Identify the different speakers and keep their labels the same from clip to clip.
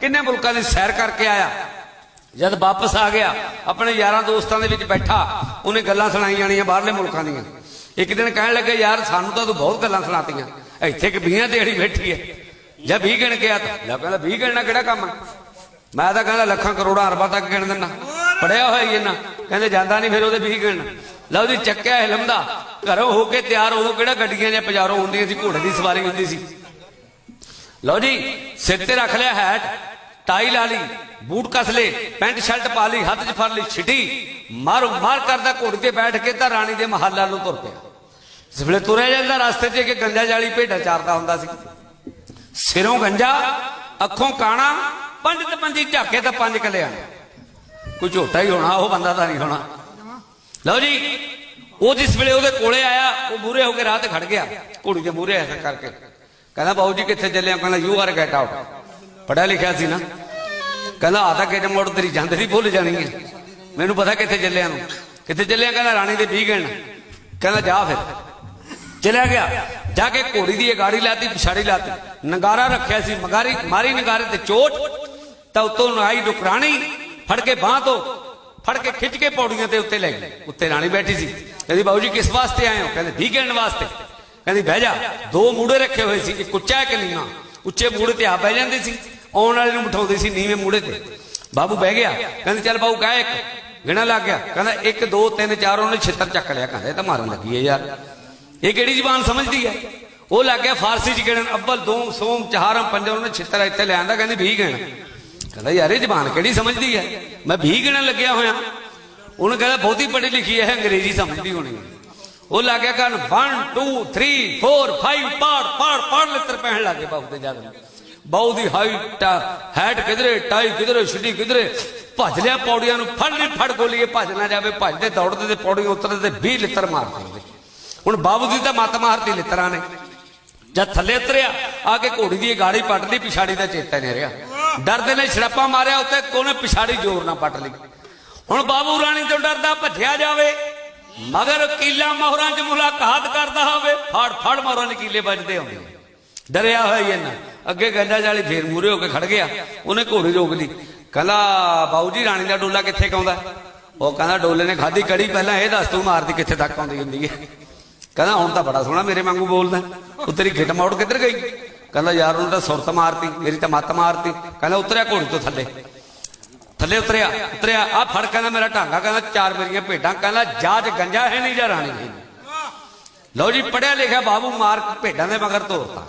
Speaker 1: ਕਿੰਨੇ ਮੁਲਕਾਂ ਦੀ ਸੈਰ ਕਰਕੇ ਆਇਆ? ਜਦ ਵਾਪਸ ਆ ਗਿਆ, ਆਪਣੇ ਯਾਰਾਂ ਦੋਸਤਾਂ ਦੇ ਵਿੱਚ ਬੈਠਾ, ਉਹਨੇ ਗੱਲਾਂ ਸੁਣਾਈ ਜਾਣੀਆਂ ਬਾਹਰਲੇ ਮੁਲਕਾਂ ਦੀਆਂ। ਇੱਕ ਦਿਨ ਕਹਿਣ ਲੱਗੇ, ਯਾਰ, ਸਾਨੂੰ ਤਾਂ ਤੂੰ ਬਹੁਤ ਗੱਲਾਂ ਸੁਣਾਤੀਆਂ। ਇੱਥੇ ਕਿ 20 ਦਿਹਾੜੀ ਬੈਠੀ ਹੈ। ਜਾਂ 20 ਗਿਣ ਕੇ ਆ ਤਾਂ ਕਹਿੰਦਾ 20 ਗਿਣਨਾ ਕਿਹੜਾ ਕੰਮ ਹੈ ਮੈਂ ਤਾਂ ਕਹਿੰਦਾ, ਲੱਖਾਂ ਕਰੋੜਾਂ ਅਰਬਾਂ ਤੱਕ ਗਿਣ ਦਿੰਦਾ। ਪੜਿਆ ਹੋਇਆ ਇਹਨਾਂ ਕਹਿੰਦੇ, ਜਾਂਦਾ ਨਹੀਂ ਫਿਰ ਉਹਦੇ 20 ਗਿਣਨ ਲਓ ਜੀ, ਚੱਕਿਆ ਹਿਲਮ ਦਾ ਘਰੋਂ ਹੋ ਕੇ ਤਿਆਰ, ਉਦੋਂ ਕਿਹੜਾ ਗੱਡੀਆਂ ਜਾਂ ਪਜਾਰੋਂ ਹੁੰਦੀਆਂ ਸੀ, ਘੋੜੇ ਦੀ ਸਵਾਰੀ ਹੁੰਦੀ ਸੀ। ਲਓ ਜੀ, ਸਿਰ ਤੇ ਰੱਖ ਲਿਆ ਹੈਟ ਟਾਈ ਲਾ ਲਈ, ਬੂਟ ਕਸ ਲੇ ਪੈਂਟ ਸ਼ਰਟ ਪਾ ਲਈ, ਹੱਥ 'ਚ ਫੜ ਲਈ, ਛਿੱਟੀ, ਮਾਰੋ ਮਾਰ ਕਰਦਾ ਘੋੜੀ ਤੇ ਬੈਠ ਕੇ ਤਾਂ ਰਾਣੀ ਦੇ ਮਹੱਲਾ ਨੂੰ ਤੁਰ ਪਿਆ। ਇਸ ਵੇਲੇ ਤੁਰਿਆ ਜਾਂਦਾ ਰਸਤੇ 'ਚ, ਇੱਕ ਗੰਜਾ ਜਾਲੀ ਭੇਡਾਂ ਚਾਰਦਾ ਹੁੰਦਾ ਸੀ ਸਿਰੋਂ ਗੰਜਾ, ਅੱਖੋਂ ਕਾਣਾ ਪੰਜ ਤੇ ਪੰਜੀ ਝਾਕੇ ਤਾਂ ਪੰਜ ਕਲਿਆ ਕੋਈ ਝੋਟਾ ਹੀ ਹੋਣਾ, ਉਹ ਬੰਦਾ ਤਾਂ ਨਹੀਂ ਹੋਣਾ। ਲਓ ਜੀ, ਉਹ ਜਿਸ ਵੇਲੇ ਉਹਦੇ ਕੋਲੇ ਆਇਆ, ਉਹ ਮੂਰੇ ਹੋ ਕੇ ਰਾਹ ਤੇ ਖੜ ਗਿਆ। ਘੋੜੀ ਦੇ ਮੂਰੇ ਐਸਾ ਕਰਕੇ। ਕਹਿੰਦਾ, ਬਾਊ ਜੀ ਕਿੱਥੇ ਚੱਲੇ ਆ ਕਹਿੰਦਾ, ਯੂ ਆਰ ਗੈਟ ਆਊਟ। ਪੜਿਆ ਲਿਖਿਆ ਸੀ ਨਾ। ਕਹਿੰਦਾ ਆ ਤਾਂ ਕਿਤੇ ਮੋੜ ਤੇਰੀ ਜਾਂਦ ਨਹੀਂ ਭੁੱਲ ਜਾਣੀ ਹੈ। ਮੈਨੂੰ ਪਤਾ ਕਿੱਥੇ ਚੱਲਿਆ ਨੂੰ ਕਿੱਥੇ ਚੱਲਿਆ? ਕਹਿੰਦਾ, ਰਾਣੀ ਦੇ 20 ਗਿਣ। ਕਹਿੰਦਾ, ਜਾ ਫਿਰ। ਚਲਿਆ ਗਿਆ। ਜਾ ਕੇ ਘੋੜੀ ਦੀ ਇਹ ਗਾੜੀ ਲਾਤੀ, ਪਿਛਾੜੀ ਲਾਤੀ। ਨਗਾਰਾ ਰੱਖਿਆ ਸੀ, ਮਗਾਰੀ ਮਾਰੀ ਨਗਾਰੇ ਤੇ ਚੋਟ। ਤਾਂ ਉਤੋਂ ਨਾਈ ਡੁਕਰਾਣੀ, ਫੜ ਕੇ ਬਾਹ ਤੋਂ, ਫੜ ਕੇ ਖਿੱਚ ਕੇ ਪੌੜੀਆਂ ਤੇ ਉੱਤੇ ਲੈ ਗਈ। ਉੱਤੇ ਰਾਣੀ ਬੈਠੀ ਸੀ। ਕਹਿੰਦੀ ਬਾਬੂ ਜੀ ਕਿਸ ਵਾਸਤੇ ਆਏ ਹੋ? ਕਹਿੰਦੇ ਵੀ ਗਿਣਨ ਵਾਸਤੇ। ਕਹਿੰਦੀ, ਬਹਿ ਜਾ। ਦੋ ਮੂੜੇ ਰੱਖੇ ਹੋਏ ਸੀ ਇੱਕ ਉੱਚਾ ਇੱਕ ਨੀਵਾਂ? ਉੱਚੇ ਮੂੜੇ ਤੇ ਆ ਬਹਿ ਜਾਂਦੇ ਸੀ। ਆਉਣ ਵਾਲੇ ਨੂੰ ਬਿਠਾਉਂਦੇ ਸੀ ਨੀਵੇਂ ਮੂੜੇ ਤੇ। ਬਾਬੂ ਬਹਿ ਗਿਆ। ਕਹਿੰਦੇ, ਚੱਲ ਬਾਬੂ, ਕਹਿ ਇੱਕ। ਗਿਣਾ ਲੱਗ ਗਿਆ। ਕਹਿੰਦਾ 1 2 3 4 ਉਹਨੇ ਛਿੱਤਰ ਚੱਕ ਲਿਆ। ਕਹਿੰਦਾ, ਇਹ ਤਾਂ ਮਾਰਨ ਲੱਗੀ ਹੈ ਯਾਰ। ਇਹ ਕਿਹੜੀ ਜ਼ਬਾਨ ਸਮਝਦੀ ਹੈ? ਉਹ ਲੱਗ ਗਿਆ ਫਾਰਸੀ ਚ ਗਿਣਨ। ਅੱਬਲ ਦੋ, ਸੋਮ ਚਾਰਮ ਪੰਜਮ ਉਹਨੇ ਛਿੱਤਰ ਇੱਥੇ ਲੈ ਆਂਦਾ। ਕਹਿੰਦੀ 20 ਗਿਣ। ਕਹਿੰਦਾ, ਯਾਰ, ਇਹ ਜ਼ਬਾਨ ਕਿਹੜੀ ਸਮਝਦੀ ਹੈ? ਮੈਂ 20 ਗਿਣਨ ਲੱਗਿਆ ਹੋਇਆ। ਉਹਨੇ ਕਹਿੰਦਾ, ਬਹੁਤੀ ਪੜ੍ਹੀ ਲਿਖੀ ਹੈ ਅੰਗਰੇਜ਼ੀ ਸਮਝਦੀ ਹੋਣੀ ਹੈ। ਉਹ ਲੱਗ ਗਿਆ ਕਰਨ 1 2 3 4 5 ਪੜ ਪੜ ਪੜ ਲਿੱਤਰ ਪਹਿਣ ਲੱਗੇ ਬਾਬੂ ਦੇ ਬਾਉ ਦੀ ਹਾਈਟ ਹੈਟ ਕਿਧਰੇ, ਟਾਈ ਕਿਧਰੇ, ਛਿੱਡੀ ਕਿਧਰੇ। ਭੱਜ ਲਿਆ ਪੌੜੀਆਂ ਨੂੰ, ਫੜ ਲਈ, ਫੜ ਗੋਲੀਏ, ਭੱਜ ਨਾ ਜਾਵੇ ਭੱਜਦੇ ਦੌੜਦੇ ਤੇ ਪੌੜੀਆਂ ਉਤਰਦੇ ਤੇ 20 ਲਿੱਤਰ ਮਾਰ ਦਿੰਦੇ। ਹੁਣ ਬਾਬੂ ਦੀ ਤਾਂ ਮੱਤ ਮਾਰਤੀ ਲਿੱਤਰਾਂ ਨੇ। ਜਦ ਥੱਲੇ ਉਤਰਿਆ, ਆ ਕੇ ਘੋੜੀ ਦੀ ਗਾੜੀ ਪੱਟ ਲਈ, ਪਿਛਾੜੀ ਦਾ ਚੇਤਾ ਨਹੀਂ ਰਿਹਾ। ਡਰਦੇ ਨੇ ਛੜੱਪਾ ਮਾਰਿਆ, ਉੱਤੇ ਕੋਨੇ ਪਿਛਾੜੀ ਜ਼ੋਰ ਨਾਲ ਪੱਟ ਲਈ। ਹੁਣ ਬਾਬੂ ਰਾਣੀ ਤੋਂ ਡਰਦਾ, ਭੱਜਿਆ ਜਾਵੇ। ਮਗਰ ਕੀਲਾ ਮੋਹਰਾਂ 'ਚ ਮੁਲਾਕਾਤ ਕਰਦਾ ਹੋਵੇ, ਫੜ ਫੜ ਮੋਹਰਾਂ 'ਚ ਕੀਲੇ ਵੱਜਦੇ ਆਉਂਦੇ ਡਰਿਆ ਹੋਇਆ ਹੀ ਇਹਨਾਂ ਅੱਗੇ ਗੰਜਾ ਜਾਲੀ ਫੇਰ ਮੂਰੇ ਹੋ ਕੇ ਖੜ ਗਿਆ। ਉਹਨੇ ਘੋੜੀ ਰੋਕ ਲਈ। ਕਹਿੰਦਾ ਬਾਊ ਜੀ ਰਾਣੀ ਦਾ ਡੋਲਾ ਕਿੱਥੇ ਕਾਉਂਦਾ? ਉਹ ਕਹਿੰਦਾ, ਡੋਲੇ ਨੇ ਖਾਦੀ ਕੜੀ, ਪਹਿਲਾਂ ਇਹ ਦੱਸ ਤੂੰ ਮਾਰਦੀ ਕਿੱਥੇ ਤੱਕ ਆਉਂਦੀ ਹੁੰਦੀ ਹੈ? ਕਹਿੰਦਾ, ਹੁਣ ਤਾਂ ਬੜਾ ਸੋਹਣਾ ਮੇਰੇ ਵਾਂਗੂ ਬੋਲਦਾ। ਉਹ ਤੇਰੀ ਗਿੱਟ ਮੋੜ ਕਿੱਧਰ ਗਈ? ਕਹਿੰਦਾ, ਯਾਰ, ਉਹਨੂੰ ਤਾਂ ਸੁਰਤ ਮਾਰਤੀ, ਮੇਰੀ ਤਾਂ ਮੱਤ ਮਾਰਤੀ। ਕਹਿੰਦਾ, ਉਤਰਿਆ ਘੋੜੀ ਤੋਂ ਥੱਲੇ। ਥੱਲੇ ਉਤਰਿਆ ਉਤਰਿਆ ਆ ਫੜ ਕਹਿੰਦਾ ਮੇਰਾ ਢਾਂਗਾ, ਕਹਿੰਦਾ ਚਾਰ ਮੇਰੀਆਂ ਭੇਡਾਂ, ਕਹਿੰਦਾ ਜਾਜ ਗੰਜਾ ਹੈ ਨਹੀਂ ਜਾਂ ਰਾਣੀ ਹੈ? ਲਓ ਜੀ ਪੜਿਆ ਲਿਖਿਆ ਬਾਬੂ ਮਾਰ ਭੇਡਾਂ ਦੇ ਮਗਰ ਤੋਰਤਾ।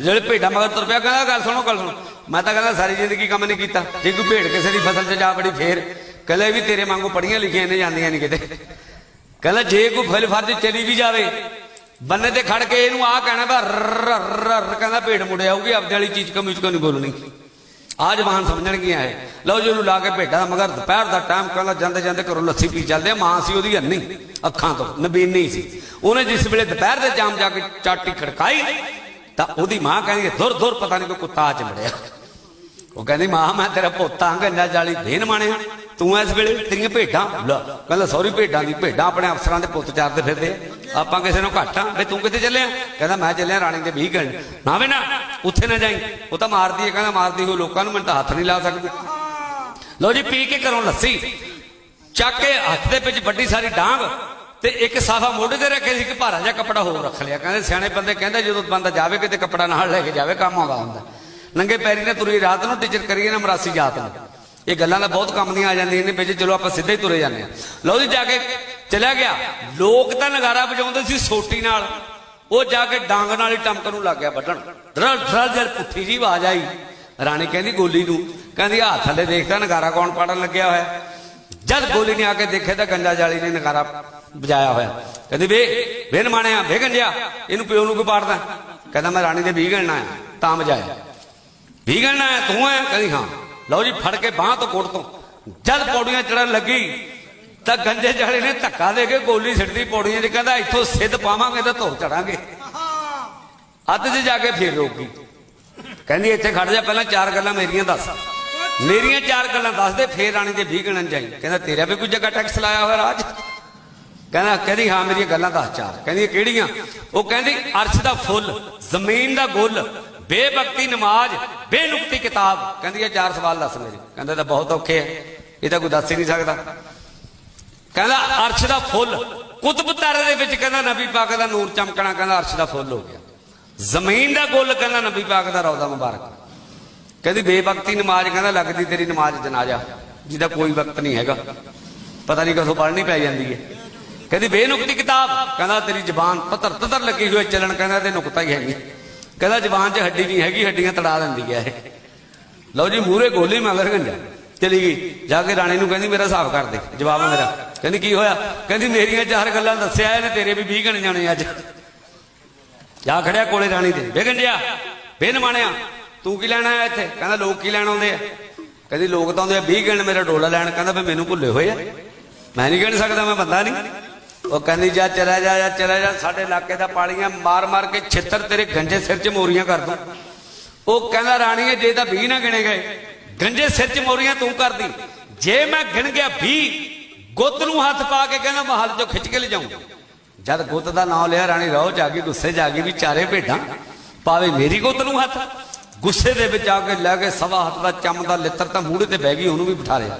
Speaker 1: ਜਿਹੜੇ ਭੇਡਾਂ ਮਗਰ ਤੁਰ ਪਿਆ, ਕਹਿੰਦਾ ਗੱਲ ਸੁਣੋ ਗੱਲ ਸੁਣੋ। ਮੈਂ ਤਾਂ ਕਹਿੰਦਾ ਸਾਰੀ ਜ਼ਿੰਦਗੀ ਕੰਮ ਨਹੀਂ ਕੀਤਾ। ਜੇ ਕੋਈ ਭੇਡ ਕਿਸੇ ਦੀ ਫਸਲ 'ਚ ਜਾ ਬੜੀ ਫੇਰ ਕਹਿੰਦਾ ਵੀ ਤੇਰੇ ਵਾਂਗੂ ਪੜੀਆਂ ਲਿਖੀਆਂ ਨੇ ਜਾਂਦੀਆਂ ਨਹੀਂ ਕਿਤੇ। ਕਹਿੰਦਾ ਜੇ ਕੋਈ ਫਲ ਫਰਜ ਚਲੀ ਵੀ ਜਾਵੇ ਬੰਨੇ ਤੇ ਖੜ ਕੇ ਇਹਨੂੰ ਆ ਕਹਿਣਾ ਵਾ ਰ ਰ ਕਹਿੰਦਾ ਭੇਡ ਮੁੜ ਆਊਗੀ, ਆਪਦੇ ਵਾਲੀ ਚੀਜ਼ ਕਮੀ ਚ ਨਹੀਂ ਬੋਲਣੀ? ਆ ਜਵਾਨ ਸਮਝਣਗੀਆਂ ਹੈ ਲਓ ਜੀ ਉਹਨੂੰ ਲਾ ਕੇ ਭੇਡਾਂ ਮਗਰ ਦੁਪਹਿਰ ਦਾ ਟਾਈਮ ਕਹਿੰਦਾ ਜਾਂਦੇ ਜਾਂਦੇ ਘਰੋਂ ਲੱਸੀ ਪੀ ਚੱਲਦੇ ਮਾਂ ਸੀ ਉਹਦੀ ਅੰਨੀ ਅੱਖਾਂ ਤੋਂ ਨਬੀਨੀ ਸੀ ਉਹਨੇ ਜਿਸ ਵੇਲੇ ਦੁਪਹਿਰ ਦੇ ਜਾਮ ਜਾ ਕੇ ਚਾਟੀ ਖੜਕਾਈ ਤਾਂ ਉਹਦੀ ਮਾਂ ਕਹਿੰਦੀ ਦੁਰ ਦੁਰ ਪਤਾ ਨਹੀਂ ਕੋਈ ਕੁੱਤਾ ਆ ਚਿੰਬੜਿਆ ਉਹ ਕਹਿੰਦੀ, ਮਾਂ, ਮੈਂ ਤੇਰਾ ਪੋਤਾ ਗੰਜਾ ਜਾਲੀ ਦੇਨ ਮਾਣਿਆ। ਤੂੰ ਇਸ ਵੇਲੇ ਤੇਰੀਆਂ ਭੇਡਾਂ ਕਹਿੰਦਾ, ਸੌਰੀ, ਭੇਡਾਂ ਦੀ ਭੇਡਾਂ ਆਪਣੇ ਅਫਸਰਾਂ ਦੇ ਪੁੱਤ ਚਾਰਦੇ ਫਿਰਦੇ ਆਪਾਂ ਕਿਸੇ ਨੂੰ ਘਾਟਾਂ ਵੀ ਤੂੰ ਕਿੱਥੇ ਚੱਲਿਆ? ਕਹਿੰਦਾ, ਮੈਂ ਚੱਲਿਆ ਰਾਣੀ ਦੇ 20 ਗਣ ਨਾ ਵੇ ਨਾ, ਉੱਥੇ ਨਾ ਜਾਈ। ਉਹ ਤਾਂ ਮਾਰਦੀ ਹੈ ਕਹਿੰਦਾ ਮਾਰਦੀ ਹੋ ਲੋਕਾਂ ਨੂੰ ਮੈਂ ਤਾਂ ਹੱਥ ਨਹੀਂ ਲਾ ਸਕਦੀ। ਲਓ ਜੀ, ਪੀ ਕੇ ਘਰੋਂ ਲੱਸੀ। ਚੱਕ ਕੇ ਹੱਥ ਦੇ ਵਿੱਚ ਵੱਡੀ ਸਾਰੀ ਡਾਂਗ ਤੇ ਇੱਕ ਸਾਫਾ ਮੋਢੇ ਤੇ ਰੱਖੇ ਸੀ ਕਿ ਭਾਰਾ ਜਿਹਾ ਕੱਪੜਾ ਹੋਰ ਰੱਖ ਲਿਆ। ਕਹਿੰਦੇ, ਸਿਆਣੇ ਬੰਦੇ ਕਹਿੰਦੇ, ਜਦੋਂ ਬੰਦਾ ਜਾਵੇ ਕਿਤੇ ਕੱਪੜਾ ਨਾਲ ਲੈ ਕੇ ਜਾਵੇ, ਕੰਮ ਆਉਂਦਾ ਹੁੰਦਾ। ਨੰਗੇ ਪੈਰੀ ਨੇ ਤੁਰੀ ਰਾਤ ਨੂੰ, ਟੀਚਰ ਕਰੀਏ ਨਾ ਮਰਾਸੀ ਜਾਤ ਨੂੰ। ਇਹ ਗੱਲਾਂ ਤਾਂ ਬਹੁਤ ਕੰਮ ਦੀਆਂ ਆ ਜਾਂਦੀਆਂ ਨੇ ਵਿੱਚ ਚਲੋ ਆਪਾਂ ਸਿੱਧੇ ਹੀ ਤੁਰੇ ਜਾਂਦੇ ਆ ਲਓ ਜੀ, ਜਾ ਕੇ ਚਲਿਆ ਗਿਆ। ਲੋਕ ਤਾਂ ਨਗਾਰਾ ਵਜਾਉਂਦੇ ਸੀ ਸੋਟੀ ਨਾਲ। ਉਹ ਜਾ ਕੇ ਡਾਂਗ ਨਾਲ ਹੀ ਟਮਕ ਨੂੰ ਲੱਗ ਗਿਆ ਵੱਢਣ। ਡਰਲ ਡਰਲ ਜਦ ਪੁੱਠੀ ਜੀ ਆਵਾਜ਼ ਆਈ, ਰਾਣੀ ਕਹਿੰਦੀ, ਗੋਲੀ ਨੂੰ। ਕਹਿੰਦੀ ਹੱਥ ਥੱਲੇ ਦੇਖਦਾ ਨਗਾਰਾ ਕੌਣ ਪਾੜਨ ਲੱਗਿਆ ਹੋਇਆ ਜਦ ਗੋਲੀ ਨੇ ਆ ਕੇ ਦੇਖਿਆ ਤਾਂ ਗੰਜਾ ਜਾਲੀ ਨੇ ਨਗਾਰਾ ਵਜਾਇਆ ਹੋਇਆ। ਕਹਿੰਦੀ, ਵੇ ਵੇ ਮਾਣਿਆ ਵੇ ਗੰਜਿਆ, ਇਹਨੂੰ ਪਿਓ ਨੂੰ ਕਿਉਂ ਪਾੜਦਾ ਕਹਿੰਦਾ, ਮੈਂ ਰਾਣੀ ਦੇ 20 ਗਣਨਾ ਹੈ, ਤਾਂ ਵਜਾਇਆ 20 ਗਣਨਾ ਹੈ, ਤੂੰ ਹੈ? ਕਹਿੰਦੀ, ਹਾਂ। ਲਓ ਜੀ, ਫੜ ਕੇ ਬਾਹ ਤੋਂ ਕੋਟ ਤੋਂ। ਜਦ ਪੌੜੀਆਂ ਚੜਨ ਲੱਗੀ ਤਾਂ ਗੰਜੇ ਜਾਲੀ ਨੇ ਧੱਕਾ ਦੇ ਕੇ ਗੋਲੀ ਸਿੱਟਦੀ ਪੌੜੀਆਂ 'ਚ ਕਹਿੰਦਾ ਇੱਥੋਂ ਸਿੱਧ ਪਾਵਾਂਗੇ ਤਾਂ ਧੁਰ ਚੜਾਂਗੇ। ਅੱਧ 'ਚ ਜਾ ਕੇ ਫੇਰ ਰੋਕ। ਗਈ ਕਹਿੰਦੀ ਇੱਥੇ ਖੜ ਜਾ ਪਹਿਲਾਂ ਚਾਰ ਗੱਲਾਂ ਮੇਰੀਆਂ ਦੱਸ। ਮੇਰੀਆਂ ਚਾਰ ਗੱਲਾਂ ਦੱਸ ਦੇ ਫੇਰ ਰਾਣੀ ਦੇ 20 ਗਣਨ ਜਾਈ। ਕਹਿੰਦਾ ਤੇਰਾ ਵੀ ਕੋਈ ਜਗ੍ਹਾ ਟੈਕਸ ਲਾਇਆ ਹੋਇਆ ਰਾਜ? ਕਹਿੰਦਾ ਕਹਿੰਦੀ ਹਾਂ ਮੇਰੀਆਂ ਗੱਲਾਂ ਦੱਸ ਚਾਰ। ਕਹਿੰਦੀ ਕਿਹੜੀਆਂ? ਉਹ ਕਹਿੰਦੀ ਅਰਸ਼ ਦਾ ਫੁੱਲ ਜ਼ਮੀਨ ਦਾ ਗੁੱਲ ਬੇਬਕਤੀ ਨਮਾਜ਼ ਬੇਨੁਕਤੀ ਕਿਤਾਬ। ਕਹਿੰਦੀ ਇਹ ਚਾਰ ਸਵਾਲ ਦੱਸ ਮੇਰੇ। ਕਹਿੰਦਾ ਤਾਂ ਬਹੁਤ ਔਖੇ ਹੈ ਇਹ ਤਾਂ ਕੋਈ ਦੱਸ ਹੀ ਨਹੀਂ ਸਕਦਾ। ਕਹਿੰਦਾ ਅਰਸ਼ ਦਾ ਫੁੱਲ। ਕੁਤਬ ਤਾਰੇ ਦੇ ਵਿੱਚ ਕਹਿੰਦਾ ਨਬੀ ਪਾਕ ਦਾ ਨੂਰ ਚਮਕਣਾ, ਕਹਿੰਦਾ ਅਰਸ਼ ਦਾ ਫੁੱਲ ਹੋ ਗਿਆ। ਜ਼ਮੀਨ ਦਾ ਗੁੱਲ ਕਹਿੰਦਾ ਨਬੀ ਪਾਕ ਦਾ ਰੌਜ਼ਾ ਮੁਬਾਰਕ। ਕਹਿੰਦੀ ਬੇਵਕਤੀ ਨਮਾਜ਼, ਕਹਿੰਦਾ ਲੱਗਦੀ ਤੇਰੀ ਨਮਾਜ਼ ਜਨਾਜ਼ਾ, ਜਿਹਦਾ ਕੋਈ ਵਕਤ ਨਹੀਂ ਹੈਗਾ। ਪਤਾ ਨਹੀਂ ਕਦੋਂ ਪੜ੍ਹਨੀ ਪੈ ਜਾਂਦੀ ਹੈ। ਕਹਿੰਦੀ ਬੇਨੁਕਤੀ ਕਿਤਾਬ, ਕਹਿੰਦਾ ਤੇਰੀ ਜ਼ਬਾਨ ਪਤਰ ਤਤਰ ਲੱਗੀ ਹੋਈ ਚੱਲਣ, ਕਹਿੰਦਾ ਤੇ ਨੁਕਤਾ ਹੀ ਹੈਗੀ। ਕਹਿੰਦਾ ਜ਼ਬਾਨ 'ਚ ਹੱਡੀ ਨਹੀਂ ਹੈਗੀ, ਹੱਡੀਆਂ ਤੜਾ ਦਿੰਦੀ ਹੈ ਇਹ। ਲਓ ਜੀ ਮੂਰੇ ਗੋਲੀ ਮਗਰ ਗੰਜਾ ਚਲੀ ਗਈ। ਜਾ ਕੇ ਰਾਣੀ ਨੂੰ ਕਹਿੰਦੀ, ਮੇਰਾ ਹਿਸਾਬ ਕਰ ਦੇ। ਜਵਾਬ ਮੇਰਾ। ਕਹਿੰਦੀ, ਕੀ ਹੋਇਆ? ਕਹਿੰਦੀ, ਮੇਰੀਆਂ ਚਾਰ ਗੱਲਾਂ ਦੱਸਿਆ ਇਹਨੇ, ਤੇਰੇ ਵੀ 20 ਗਣ ਜਾਣੇ ਅੱਜ। ਜਾ ਖੜਿਆ ਕੋਲੇ ਰਾਣੀ ਦੇ। ਵੇ ਗੰਜਿਆ ਤੂੰ ਕੀ ਲੈਣ ਆਇਆ ਇੱਥੇ? ਕਹਿੰਦਾ, ਲੋਕ ਕੀ ਲੈਣ ਆਉਂਦੇ ਆ? ਕਹਿੰਦੀ, ਲੋਕ ਤਾਂ ਆਉਂਦੇ ਆ 20 ਗਣ ਮੇਰਾ ਡੋਲਾ ਲੈਣ। ਕਹਿੰਦਾ ਫੇ ਮੈਨੂੰ ਭੁੱਲੇ ਹੋਏ ਆ। ਮੈਂ ਨਹੀਂ ਗਿਣ ਸਕਦਾ, ਮੈਂ ਬੰਦਾ ਨਹੀਂ। ਉਹ ਕਹਿੰਦੀ, ਜਾ, ਚਲਾ ਜਾ ਜਾ, ਚਲਾ ਜਾ। ਸਾਡੇ ਇਲਾਕੇ ਦਾ ਪਾਲੀਆਂ ਮਾਰ ਮਾਰ ਕੇ ਛਿੱਤਰ ਤੇਰੇ ਗੰਜੇ ਸਿਰ 'ਚ ਮੋਰੀਆਂ ਕਰ ਦੂੰ। ਉਹ ਕਹਿੰਦਾ, ਰਾਣੀਏ, ਜੇ ਤਾਂ 20 ਨਾ ਗਿਣੇ ਗਏ ਗੰਜੇ ਸਿਰ 'ਚ ਮੋਰੀਆਂ ਤੂੰ ਕਰਦੀ। ਜੇ ਮੈਂ ਗਿਣ ਗਿਆ 20 ਗੁੱਤ ਨੂੰ ਹੱਥ ਪਾ ਕੇ ਕਹਿੰਦਾ ਮਹਲ 'ਚੋਂ ਖਿੱਚ ਕੇ ਲਿਜਾਉਂ ਜਦ ਗੁੱਤ ਦਾ ਨਾਮ ਲਿਆ ਰਾਣੀ ਰੋਹ ਚ ਆ ਗਈ ਗੁੱਸੇ 'ਚ ਆ ਗਈ ਵੀ ਚਾਰੇ ਭੇਡਾਂ ਪਾਵੇ ਮੇਰੀ ਗੁੱਤ ਨੂੰ ਹੱਥ, ਗੁੱਸੇ ਦੇ ਵਿੱਚ ਆ ਕੇ ਲੈ ਕੇ ਸਵਾ ਹੱਥ ਦਾ ਚੰਮ ਦਾ ਲਿੱਤਰ ਤਾਂ ਮੂਹਰੇ ਤੇ ਬਹਿ ਗਈ, ਉਹਨੂੰ ਵੀ ਬਿਠਾ ਲਿਆ।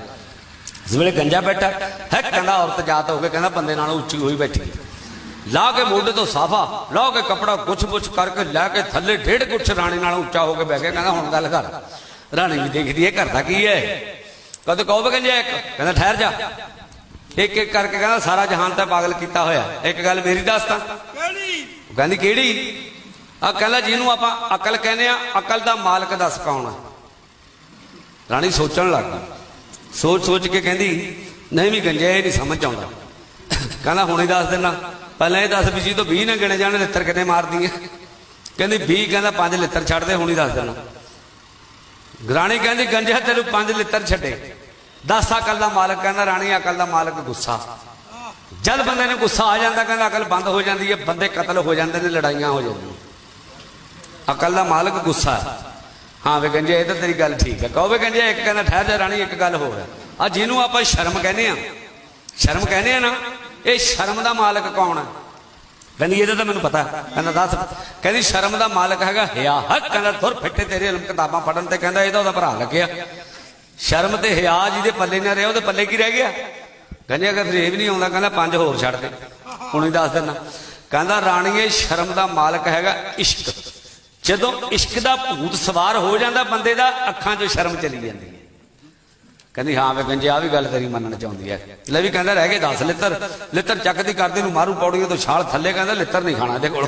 Speaker 1: ਇਸ ਵੇਲੇ ਗੰਜਾ ਬੈਠਾ, ਹੈ, ਕਹਿੰਦਾ ਔਰਤ ਜਾਤ ਹੋ ਕੇ ਕਹਿੰਦਾ ਬੰਦੇ ਨਾਲੋਂ ਉੱਚੀ ਹੋਈ ਬੈਠੀ। ਲਾ ਕੇ ਮੋਢੇ ਤੋਂ ਸਾਫਾ ਲਾ ਕੇ ਕਪੜਾ ਗੁੱਛ-ਗੁੱਛ ਕਰਕੇ ਲੈ ਕੇ ਥੱਲੇ ਡੇਢ ਗੁੱਛ ਰਾਣੀ ਨਾਲ ਉੱਚਾ ਹੋ ਕੇ ਬਹਿ ਗਿਆ, ਕਹਿੰਦਾ ਹੁਣ ਗੱਲ ਕਰ। ਰਾਣੀ ਵੀ ਦੇਖਦੀ ਹੈ ਕਰਦਾ ਕੀ ਹੈ? ਕਦੇ ਕਹੋਗੇ ਕਹਿੰਦੇ ਇੱਕ? ਕਹਿੰਦਾ ਠਹਿਰ ਜਾ। ਇੱਕ ਇੱਕ ਕਰਕੇ ਕਹਿੰਦਾ ਸਾਰਾ ਜਹਾਨ ਤਾਂ ਪਾਗਲ ਕੀਤਾ ਹੋਇਆ। ਇੱਕ ਗੱਲ ਮੇਰੀ ਦੱਸ ਤਾਂ।
Speaker 2: ਕਿਹੜੀ?
Speaker 1: ਉਹ ਕਹਿੰਦੀ ਕਿਹੜੀ? ਆ ਕਹਿੰਦਾ ਜਿਹਨੂੰ ਆਪਾਂ ਅਕਲ ਕਹਿੰਦੇ ਆ ਅਕਲ ਦਾ ਮਾਲਕ ਦੱਸ ਕੌਣ ਆ? ਰਾਣੀ ਸੋਚਣ ਲੱਗ ਗਈ। ਸੋਚ ਸੋਚ ਕੇ ਕਹਿੰਦੀ ਨਹੀਂ ਵੀ ਗੰਜਾ ਇਹ ਨਹੀਂ ਸਮਝ ਆਉਂਦਾ। ਕਹਿੰਦਾ ਹੁਣੇ ਦੱਸ ਦੇਣਾ ਪਹਿਲਾਂ ਇਹ ਦੱਸ ਵੀ ਜੀ ਤੋਂ 20 ਨਾ ਗਿਣੇ ਜਾਣ ਲਿੱਤਰ ਕਿੰਨੇ ਮਾਰਦੀ ਹੈ ਕਹਿੰਦੀ 20 ਕਹਿੰਦਾ 5 ਲਿੱਤਰ ਛੱਡ ਦੇ ਹੁਣੇ ਦੱਸ ਦੇਣਾ ਰਾਣੀ ਕਹਿੰਦੀ, ਗੰਜਾ, ਤੈਨੂੰ ਪੰਜ ਲਿੱਤਰ ਛੱਡੇ। 10 ਅਕਲ ਦਾ ਮਾਲਕ ਕਹਿੰਦਾ, ਰਾਣੀ, ਅਕਲ ਦਾ ਮਾਲਕ ਗੁੱਸਾ। ਜਦ ਬੰਦੇ ਨੂੰ ਗੁੱਸਾ ਆ ਜਾਂਦਾ, ਕਹਿੰਦਾ ਅਕਲ ਬੰਦ ਹੋ ਜਾਂਦੀ ਹੈ, ਬੰਦੇ ਕਤਲ ਹੋ ਜਾਂਦੇ ਨੇ, ਲੜਾਈਆਂ ਹੋ ਜਾਂਦੀਆਂ। ਅਕਲ ਦਾ ਮਾਲਕ ਗੁੱਸਾ ਹਾਂ। ਵੇ ਗੰਜੇ, ਇਹ ਤਾਂ ਤੇਰੀ ਗੱਲ ਠੀਕ ਹੈ। ਕਹੋ ਵੇ ਗੰਜੇ, ਇੱਕ ਕਹਿੰਦਾ, ਠਹਿਰ ਜਾ ਰਾਣੀ, ਇੱਕ ਗੱਲ ਹੋਰ ਹੈ। ਆ ਜਿਹਨੂੰ ਆਪਾਂ ਸ਼ਰਮ ਕਹਿੰਦੇ ਆ ਸ਼ਰਮ ਕਹਿੰਦੇ ਆ ਨਾ, ਇਹ ਸ਼ਰਮ ਦਾ ਮਾਲਕ ਕੌਣ ਹੈ? ਕਹਿੰਦੀ ਇਹਦਾ ਤਾਂ ਮੈਨੂੰ ਪਤਾ, ਕਹਿੰਦਾ, ਦੱਸ। ਕਹਿੰਦੀ, ਸ਼ਰਮ ਦਾ ਮਾਲਕ ਹੈਗਾ, ਹਿਆ ਹੱਕ, ਕਹਿੰਦਾ ਧੁਰ ਫਿੱਟੇ ਤੇਰੇ ਇਲਮ ਕਿਤਾਬਾਂ ਪੜਨ ਤੇ, ਕਹਿੰਦਾ, ਇਹਦਾ ਉਹਦਾ ਭਰਾ ਲੱਗਿਆ। ਸ਼ਰਮ ਤੇ ਹਿਆ ਜਿਹਦੇ ਪੱਲੇ ਨਾ ਰਿਹਾ, ਉਹਦੇ ਪੱਲੇ ਕੀ ਰਹਿ ਗਿਆ? ਕਹਿੰਦੇ, ਅਗਰ ਫਰੇਬ ਨਹੀਂ ਆਉਂਦਾ, ਕਹਿੰਦਾ, ਪੰਜ ਹੋਰ ਛੱਡ ਦੇ। ਹੁਣ ਹੀ ਦੱਸ ਦਿੰਦਾ। ਕਹਿੰਦਾ, ਰਾਣੀਏ, ਸ਼ਰਮ ਦਾ ਮਾਲਕ ਹੈਗਾ, ਇਸ਼ਕ। ਜਦੋਂ ਇਸ਼ਕ ਦਾ ਭੂਤ ਸਵਾਰ ਹੋ ਜਾਂਦਾ ਬੰਦੇ ਦਾ, ਅੱਖਾਂ 'ਚੋਂ ਸ਼ਰਮ ਚਲੀ ਜਾਂਦੀ ਕਹਿੰਦੀ, ਹਾਂ ਵੇ ਗੰਜੇ ਆ ਵੀ ਗੱਲ ਤੇਰੀ ਮੰਨਣ ਚਾਹੁੰਦੀ ਹੈ ਲੈ ਵੀ ਕਹਿੰਦਾ, ਰਹਿ ਗਏ 10 ਲਿੱਤਰ। ਲਿੱਤਰ ਚੱਕਦੀ ਕਰਦੇ ਨੂੰ ਮਾਰੂ ਪੌੜੀਆਂ ਤੋਂ ਛਾਲ ਥੱਲੇ, ਕਹਿੰਦਾ, ਲਿੱਤਰ ਨਹੀਂ ਖਾਣਾ ਇਹਦੇ ਕੋਲ।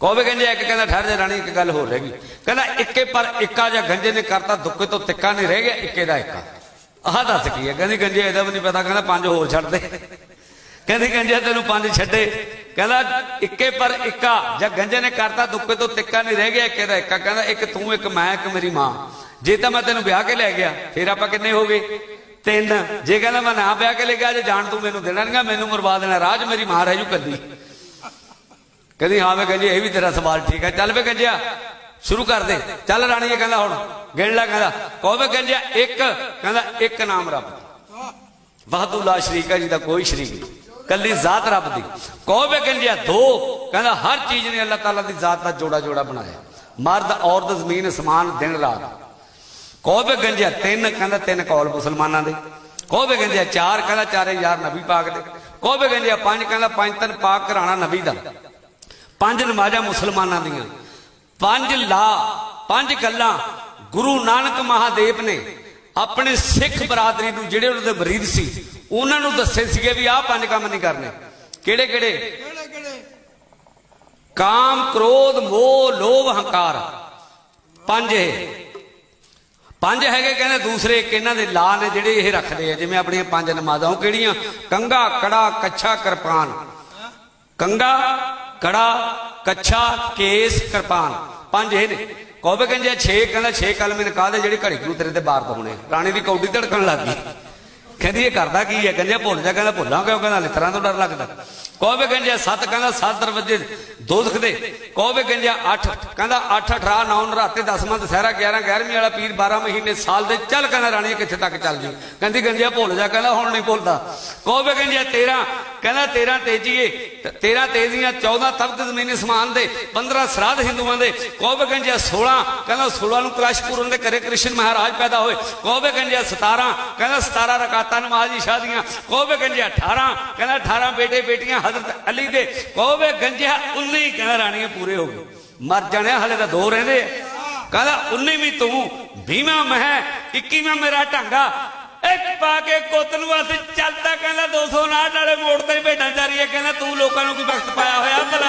Speaker 1: ਕੋਵੇ ਕਹਿੰਦੇ ਇੱਕ ਕਹਿੰਦਾ, ਠਹਿਰ ਜਾ ਰਾਣੀ, ਇੱਕ ਗੱਲ ਹੋਰ ਰਹਿ ਗਈ। ਕਹਿੰਦਾ, ਇੱਕੇ ਪਰ ਇੱਕਾ ਜਾਂ ਗੰਜੇ ਨੇ ਕਰਤਾ, ਦੁੱਕੇ ਤੋਂ ਤਿੱਕਾ ਨਹੀਂ ਰਹਿ ਗਿਆ, ਇੱਕੇ ਦਾ ਇੱਕਾ। ਆਹ ਦੱਸ ਕੀ ਹੈ ਕਹਿੰਦੀ ਗੰਜੇ ਇਹਦਾ ਵੀ ਨਹੀਂ ਪਤਾ। ਕਹਿੰਦਾ, ਪੰਜ ਹੋਰ ਛੱਡ ਦੇ। ਕਹਿੰਦੀ ਗੰਜੇ ਤੈਨੂੰ ਪੰਜ ਛੱਡੇ। ਕਹਿੰਦਾ, ਇੱਕੇ ਪਰ ਇੱਕਾ ਜਾਂ ਗੰਜੇ ਨੇ ਕਰਤਾ, ਦੁੱਕੇ ਤੋਂ ਤਿੱਕਾ ਨਹੀਂ ਰਹਿ ਗਿਆ, ਇੱਕੇ ਦਾ ਇੱਕਾ। ਕਹਿੰਦਾ, ਇੱਕ ਤੂੰ, ਇੱਕ ਮੈਂ, ਇੱਕ ਮੇਰੀ ਮਾਂ। ਜੇ ਤਾਂ ਮੈਂ ਤੈਨੂੰ ਵਿਆਹ ਕੇ ਲੈ ਗਿਆ, ਫਿਰ ਆਪਾਂ ਕਿੰਨੇ ਹੋ ਗਏ? ਤਿੰਨ। ਜੇ ਕਹਿੰਦਾ ਮੈਂ ਨਾ ਵਿਆਹ ਕੇ ਲੈ ਗਿਆ ਜੇ ਜਾਣ ਤੂੰ ਮੈਨੂੰ ਦੇਣਾ ਨਹੀਂਗਾ ਮੈਨੂੰ ਮਰਵਾ ਦੇਣਾ। ਰਾਜ ਮੇਰੀ ਮਾਂ ਰਹਿ ਜੂ ਕੱਲੀ। ਕਹਿੰਦੀ, ਹਾਂ ਮੈਂ ਕਹਿੰਦੀ, ਇਹ ਵੀ ਤੇਰਾ ਸਵਾਲ ਠੀਕ ਹੈ। ਚੱਲ ਵੇ ਗੰਜਿਆ, ਸ਼ੁਰੂ ਕਰ ਦੇ। ਚੱਲ ਰਾਣੀ ਇਹ ਕਹਿੰਦਾ, ਹੁਣ ਗਿਣ ਲੈ ਕਹਿੰਦਾ, ਕਹੋ ਵੇ ਗੰਜਿਆ, ਇੱਕ। ਕਹਿੰਦਾ, ਇੱਕ ਨਾਮ ਰੱਬ ਵਾਹਦੁੱਲਾ ਸ਼ਰੀਕਾ ਜੀ ਦਾ ਕੋਈ ਸ਼ਰੀਕ ਨਹੀਂ। ਕੱਲੀ ਜ਼ਾਤ ਰੱਬ ਦੀ। ਕਹੋ ਵੇ ਗੰਜਿਆ, ਦੋ। ਕਹਿੰਦਾ, ਹਰ ਚੀਜ਼ ਨੇ ਅੱਲਾਹ ਤਾਲਾ ਦੀ ਜ਼ਾਤ ਦਾ ਜੋੜਾ ਜੋੜਾ ਬਣਾਇਆ। ਮਰਦ, ਔਰਤ, ਜ਼ਮੀਨ, ਅਸਮਾਨ, ਦਿਨ, ਰਾਤ। ਕਹੋ ਵੇ ਗੰਜਿਆ, ਤਿੰਨ ਕਹਿੰਦਾ ਤਿੰਨ ਕੌਲ ਮੁਸਲਮਾਨਾਂ ਦੇ। ਕਹੋ ਵੇ ਗੰਜਿਆ, ਚਾਰ ਕਹਿੰਦਾ ਚਾਰੇ ਯਾਰ ਨਬੀ ਪਾਕ ਦੇ। ਕਹੋ ਵੇ ਗੰਜਿਆ, ਪੰਜ ਕਹਿੰਦਾ ਪੰਜ ਤਨ ਪਾਕ ਘਰਾਣਾ ਨਬੀ ਦਾ। ਪੰਜ ਨਮਾਜ਼ਾਂ ਮੁਸਲਮਾਨਾਂ ਦੀਆਂ। ਪੰਜ ਲਾ, ਪੰਜ ਗੱਲਾਂ ਗੁਰੂ ਨਾਨਕ ਮਹਾਦੇਵ ਨੇ ਆਪਣੇ ਸਿੱਖ ਬਰਾਦਰੀ ਨੂੰ ਜਿਹੜੇ ਉਹਨਾਂ ਦੇ ਮਰੀਦ ਸੀ, ਉਹਨਾਂ ਨੂੰ ਦੱਸੇ ਸੀਗੇ ਵੀ ਆਹ ਪੰਜ ਕੰਮ ਨਹੀਂ ਕਰਨੇ। ਕਿਹੜੇ ਕਿਹੜੇ? ਕਾਮ, ਕ੍ਰੋਧ, ਮੋਹ, ਲੋਭ, ਹੰਕਾਰ। ਪੰਜ ਇਹ। ਪੰਜ ਹੈਗੇ, ਕਹਿੰਦੇ ਦੂਸਰੇ ਇੱਕ ਇਹਨਾਂ ਦੇ ਲਾ ਨੇ ਜਿਹੜੇ ਇਹ ਰੱਖਦੇ ਆ, ਜਿਵੇਂ ਆਪਣੀਆਂ ਪੰਜ ਨਮਾਜ਼ਾਂ, ਉਹ ਕਿਹੜੀਆਂ? ਕੰਗਾ ਕੜਾ, ਕੱਛਾ, ਕਿਰਪਾਨ। ਕੰਗਾ ਕੜਾ, ਕੱਛਾ, ਕੇਸ, ਕਿਰਪਾਨ। ਪੰਜ ਇਹ ਨੇ। ਕੋਬੇ ਕਹਿੰਦੇ ਛੇ, ਕਹਿੰਦਾ ਛੇ ਕਲਮੇ ਨਿਕਾਹ ਦੇ ਜਿਹੜੀ ਘੜੀ ਨੂੰ ਤੇਰੇ ਤੇ ਬਾਰ ਹੋਣੇ ਰਾਣੀ ਦੀ ਕੌਡੀ ਧੜਕਣ ਲੱਗ ਗਈ। ਕਹਿੰਦੀ ਇਹ ਕਰਦਾ ਕੀ ਹੈ ਕਹਿੰਦੇ ਭੁੱਲ ਜਾ, ਕਹਿੰਦਾ ਭੁੱਲਾਂ ਕਿਉਂ? ਕਹਿੰਦਾ ਲਿਤਰਾਂ ਤੋਂ ਡਰ ਲੱਗਦਾ। ਕੋਬੇ ਕਹਿੰਦੇ ਸੱਤ ਕਹਿੰਦਾ ਸੱਤ ਦਰਵਾਜ਼ੇ ਦੋਜ਼ਖ ਦੇ ਕੋਬੇ ਕਹਿੰਦੇ 8 ਕਹਿੰਦਾ 8 18 9 ਨਰਾਤੇ 10 ਮੰਦ, ਸਹਿਰਾ 11 11ਵੀਂ ਵਾਲਾ ਪੀਰ 12 ਮਹੀਨੇ ਸਾਲ ਦੇ। ਚੱਲ ਕਹਿੰਦਾ ਰਾਣੀ ਕਿੱਥੇ ਤੱਕ ਚੱਲ ਜੀ? ਕਹਿੰਦੀ ਗੰਜਿਆ ਭੁੱਲ ਜਾ, ਕਹਿੰਦਾ ਹੁਣ ਨਹੀਂ ਭੁੱਲਦਾ। ਕੋਬੇ ਕਹਿੰਦੇ 13 ਕਹਿੰਦਾ 13 ਤੇਜੀਏ 13 ਤੇਜ਼ੀਆਂ 14 ਤਬਦ ਜ਼ਮੀਨੀ ਸਮਾਨ ਦੇ 15 ਸਰਾਧ ਹਿੰਦੂਆਂ ਦੇ ਕੋਬੇ ਗੰਜਿਆ 16 ਕਹਿੰਦਾ 16 ਨੂੰ ਕਲਾਸ਼ਪੂਰਨ ਦੇ ਘਰੇ ਕ੍ਰਿਸ਼ਨ ਮਹਾਰਾਜ ਪੈਦਾ ਹੋਏ ਕੋਬੇ ਗੰਜਿਆ 17 ਕਹਿੰਦਾ 17 ਰਕਾਤਾਂ ਨਮਾਜ਼ ਦੀ ਸ਼ਾਦੀਆਂ ਕੋਬੇ ਗੰਜਿਆ 18 ਕਹਿੰਦਾ 18 ਬੇਟੇ ਬੇਟੀਆਂ ਹਜ਼ਰਤ ਅਲੀ ਦੇ ਕੋਬੇ ਗੰਜਿਆ 19 ਕਹਿੰਦਾ ਰਾਣੀਆਂ ਪੂਰੇ ਹੋ ਗਏ। ਮਰ ਜਾਣਿਆ ਹਲੇ ਤਾਂ ਦੋ ਰਹਿੰਦੇ ਆ। ਕਹਿੰਦਾ 19ਵੀਂ ਤੂੰ 20ਵਾਂ ਮੈਂ 21ਵਾਂ ਮੇਰਾ ਢਾਂਗਾ ਇੱਕ ਪਾ ਕੇ ਕੁੱਤ ਕੋਤਨ ਵਾਸਤੇ ਚੱਲਦਾ ਕਹਿੰਦਾ 259 ਵਾਲੇ ਮੋੜ ਤੇ ਭੇਡਾਂ ਚਾਰੀਏ, ਕਹਿੰਦਾ ਤੂੰ ਲੋਕਾਂ ਨੂੰ ਕੋਈ ਵਕਤ ਪਾਇਆ ਹੋਇਆ ਭਲਾ